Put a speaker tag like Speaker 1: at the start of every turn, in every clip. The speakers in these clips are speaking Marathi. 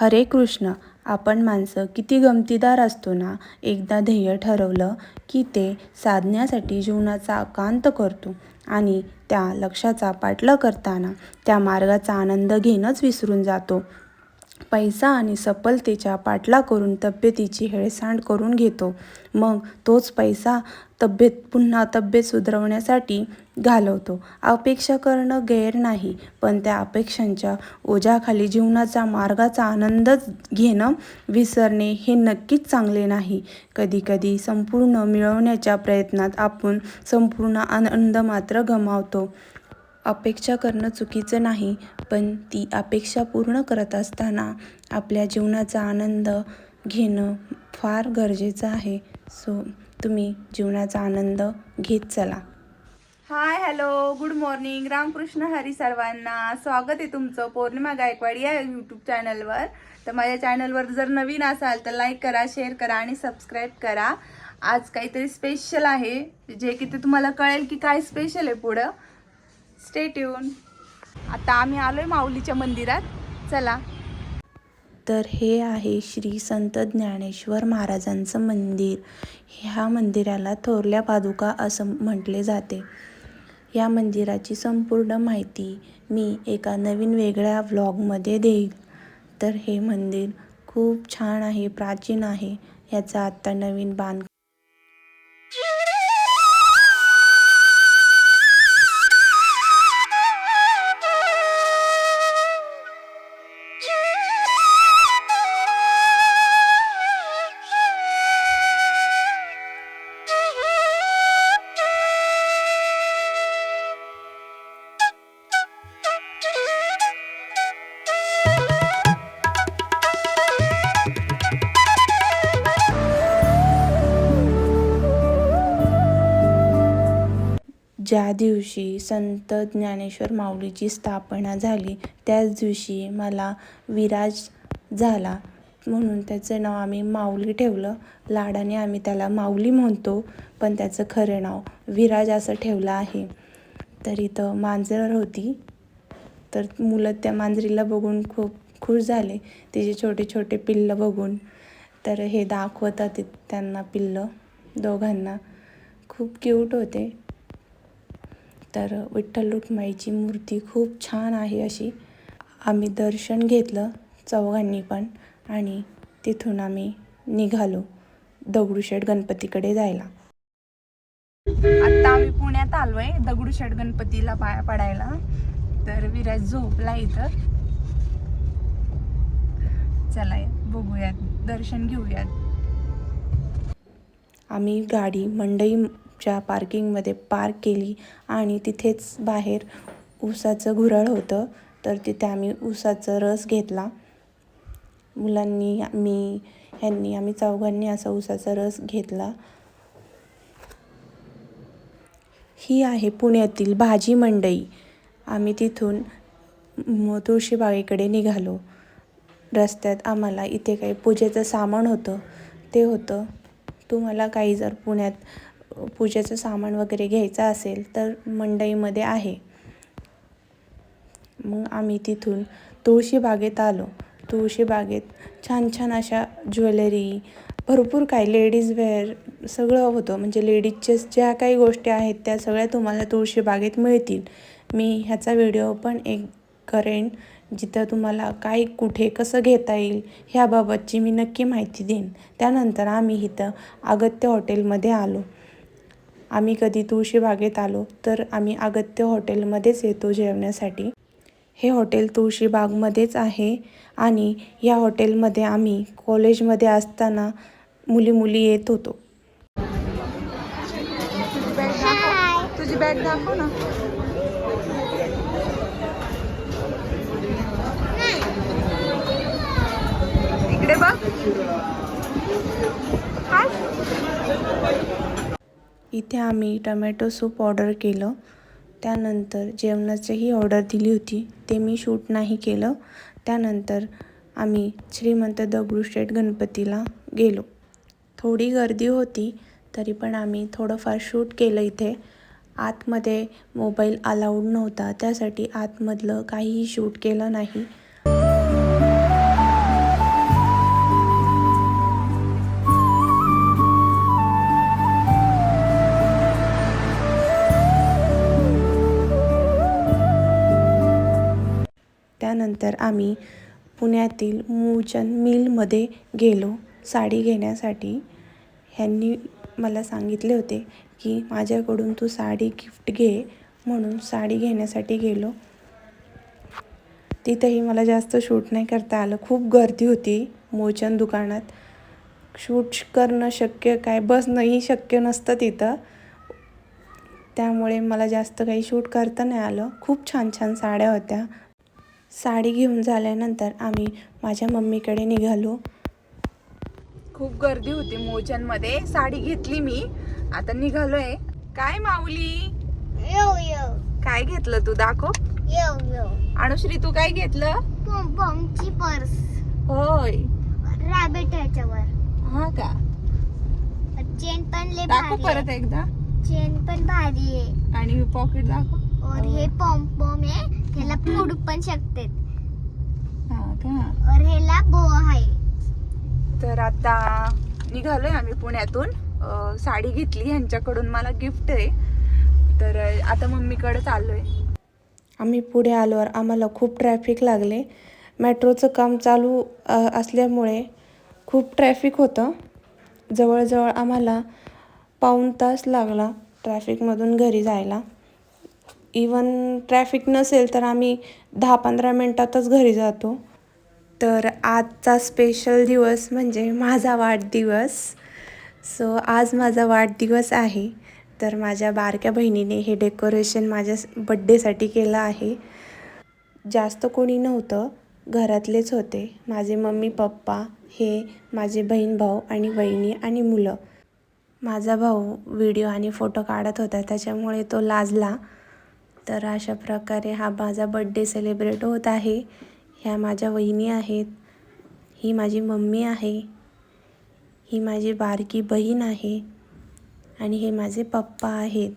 Speaker 1: हरे कृष्ण आपण माणसं किती गमतीदार असतो ना? एकदा ध्येय ठरवलं की ते साधण्यासाठी जीवनाचा आकांत करतो आणि त्या लक्ष्याचा पाठलाग करताना त्या मार्गाचा आनंद घेणंच विसरून जातो. पैसा आणि सफलतेच्या पाठला करून तब्येतीची हेळसांड करून घेतो. मग तोच पैसा तब्येत पुन्हा तब्येत सुधारवण्यासाठी घालवतो. अपेक्षा करणं गैर नाही पण त्या अपेक्षांच्या ओझ्याखाली जीवनाचा मार्गाचा आनंदच घेणं विसरणे हे नक्कीच चांगले नाही. कधीकधी संपूर्ण मिळवण्याच्या प्रयत्नात आपण संपूर्ण आनंद मात्र गमावतो. अपेक्षा करणं चुकीचं नाही पण ती अपेक्षा पूर्ण करत असताना आपल्या जीवनाचा आनंद घेणं फार गरजेचं आहे. सो तुम्ही जीवनाचा आनंद घेत चला.
Speaker 2: Hi hello good morning. Ramkrishna Hari सर्वांना स्वागत आहे तुमचं पौर्णिमा गायकवाड या यूट्यूब चॅनलवर तर माझ्या चॅनलवर जर नवीन असाल तर लाईक करा शेअर करा आणि सबस्क्राईब करा. आज काहीतरी स्पेशल आहे जे की ते तुम्हाला कळेल की काय स्पेशल आहे पुढं. स्टे ट्यून आता आम्ही आलोय माऊलीच्या मंदिरात. चला.
Speaker 1: तर हे आहे श्री संत ज्ञानेश्वर महाराजांचं मंदिर. ह्या मंदिराला थोरल्या पादुका असं म्हटले जाते. या मंदिराची संपूर्ण माहिती मी एका नवीन वेगळ्या व्लॉगमध्ये देईल. तर हे मंदिर खूप छान आहे प्राचीन आहे. याचा आत्ता नवीन बांध ज्या दिवशी संत ज्ञानेश्वर माऊलीची स्थापना झाली त्याच दिवशी मला विराज झाला. म्हणून त्याचं नाव आम्ही माऊली ठेवलं. लाडाने आम्ही त्याला माऊली म्हणतो पण त्याचं खरं नाव विराज असं ठेवलं आहे. तर इथं मांजर होती. तर मुलं त्या मांजरीला बघून खूप खुश झाले. तिचे छोटे छोटे पिल्लं बघून. तर हे दाखवतात त्यांना पिल्लं दोघांना. खूप क्यूट होते. तर विठ्ठल रुक्माईची मूर्ती खूप छान आहे अशी. आम्ही दर्शन घेतलं चौघांनी पण आणि तिथून आम्ही निघालो दगडूशेठ गणपतीकडे जायला.
Speaker 2: आता आम्ही पुण्यात आलोय दगडूशेठ गणपतीला पाया पडायला. तर विराज झोपला इथं. चला बघूयात. दर्शन घेऊयात.
Speaker 1: आम्ही गाडी च्या पार्किंगमध्ये पार्क केली आणि तिथेच बाहेर ऊसाचं घुरळ होतं तर तिथे आम्ही ऊसाचं रस घेतला. मुलांनी मी ह्यांनी आम्ही चौघांनी असा ऊसाचा रस घेतला. ही आहे पुण्यातील भाजी मंडई. आम्ही तिथून तुळशीबागेकडे निघालो. रस्त्यात आम्हाला इथे काही पूजेचं सामान होतं. ते होतं तुम्हाला काही जर पुण्यात पूजेचं सामान वगैरे घ्यायचं असेल तर मंडईमध्ये आहे. मग आम्ही तिथून तुळशीबागेत आलो. तुळशीबागेत छान छान अशा ज्वेलरी भरपूर काय लेडीज वेअर सगळं होतं. म्हणजे लेडीजच्या ज्या काही गोष्टी आहेत त्या सगळ्या तुम्हाला तुळशीबागेत मिळतील. मी ह्याचा व्हिडिओ पण एक करेन जिथं तुम्हाला काय कुठे कसं घेता येईल ह्याबाबतची मी नक्की माहिती देईन. त्यानंतर आम्ही इथं अगत्य हॉटेलमध्ये आलो. आम्ही कधी तुळशीबागेत आलो तर आम्ही अगत्य हॉटेलमध्येच येतो जेवण्यासाठी. हे हॉटेल तुळशीबागमध्येच आहे आणि या हॉटेलमध्ये आम्ही कॉलेजमध्ये असताना मुली मुली येत होतो.
Speaker 2: तुझी बॅग दाखव ना. इकडे बघ.
Speaker 1: इथे आम्ही टमॅटो सूप ऑर्डर केलं. त्यानंतर जेवणाचीही ऑर्डर दिली होती. ते मी शूट नाही केलं. त्यानंतर आम्ही श्रीमंत दगडूशेठ गणपतीला गेलो. थोडी गर्दी होती तरी पण आम्ही थोडंफार शूट केलं इथे. आतमध्ये मोबाईल अलाउड नव्हता. त्यासाठी आतमधलं काहीही शूट केलं नाही. त्यानंतर आम्ही पुण्यातील मूळचंद मिलमध्ये गेलो. साडी घेण्यासाठी. ह्यांनी मला सांगितले होते की माझ्याकडून तू साडी गिफ्ट घे म्हणून साडी घेण्यासाठी गेलो. तिथंही मला जास्त शूट नाही करता आलं. खूप गर्दी होती मोचन दुकानात. शूट करणं शक्य काय? बसणंही शक्य नसतं तिथं. त्यामुळे मला जास्त काही शूट करता नाही आलं. खूप छान छान साड्या होत्या. साडी घेऊन झाल्यानंतर आम्ही माझ्या मम्मीकडे निघालो.
Speaker 2: खूप गर्दी होती मोचनमध्ये साडी घेतली मी. आता निघालोय. काय माऊली?
Speaker 3: यो यो
Speaker 2: काय घेतलं तू? दाखव.
Speaker 3: यो यो
Speaker 2: अनुश्री तू काय घेतलं?
Speaker 3: पर्स.
Speaker 2: होय.
Speaker 3: रॅबिट ह्याच्यावर.
Speaker 2: हा का?
Speaker 3: चेन पण
Speaker 2: दाखव परत एकदा.
Speaker 3: चेन पण भारी आहे.
Speaker 2: आणि पॉकेट दाखव.
Speaker 3: और हे पॉम पॉम आहे. ह्याला फोडू पण शकते
Speaker 2: हा का?
Speaker 3: और ह्याला बो आहे.
Speaker 2: तर आता निघालोय आम्ही पुण्यातून. अं, साडी घेतली ह्यांच्याकडून मला गिफ्ट आहे. तर अं, आता मम्मीकडे चाललोय.
Speaker 1: आम्ही पुढे आल्यावर आम्हाला खूप ट्रॅफिक लागले. मेट्रोचं काम चालू अ, असल्यामुळे खूप ट्रॅफिक होतं. जवळजवळ आम्हाला पाऊण तास लागला ट्रॅफिकमधून घरी जायला. इवन ट्रॅफिक नसेल तर आम्ही दहा पंधरा मिनटातच घरी जातो. तर आजचा स्पेशल दिवस म्हणजे माझा वाढदिवस. सो आज माझा वाढदिवस आहे. तर माझ्या बारक्या बहिणीने हे डेकोरेशन माझ्या बड्डेसाठी केलं आहे. जास्त कोणी नव्हतं. घरातलेच होते. माझे मम्मी पप्पा हे माझे बहीण भाऊ आणि बहिणी आणि मुलं. माझा भाऊ व्हिडिओ आणि फोटो काढत होता. त्याच्यामुळे तो लाजला. तर अशा प्रकारे हा माझा बड्डे सेलिब्रेट होत आहे. ह्या माझ्या वहिनी आहेत. ही माझी मम्मी आहे. ही माझी बारकी बहीण आहे. आणि हे माझे पप्पा आहेत.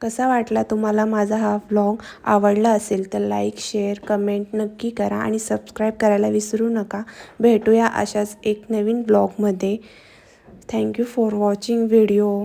Speaker 1: कसा वाटला तुम्हाला माझा हा व्लॉग आवडला असेल तर लाईक शेअर कमेंट नक्की करा आणि सबस्क्राईब करायला विसरू नका. भेटूया अशाच एक नवीन ब्लॉगमध्ये थँक्यू फॉर वॉचिंग व्हिडिओ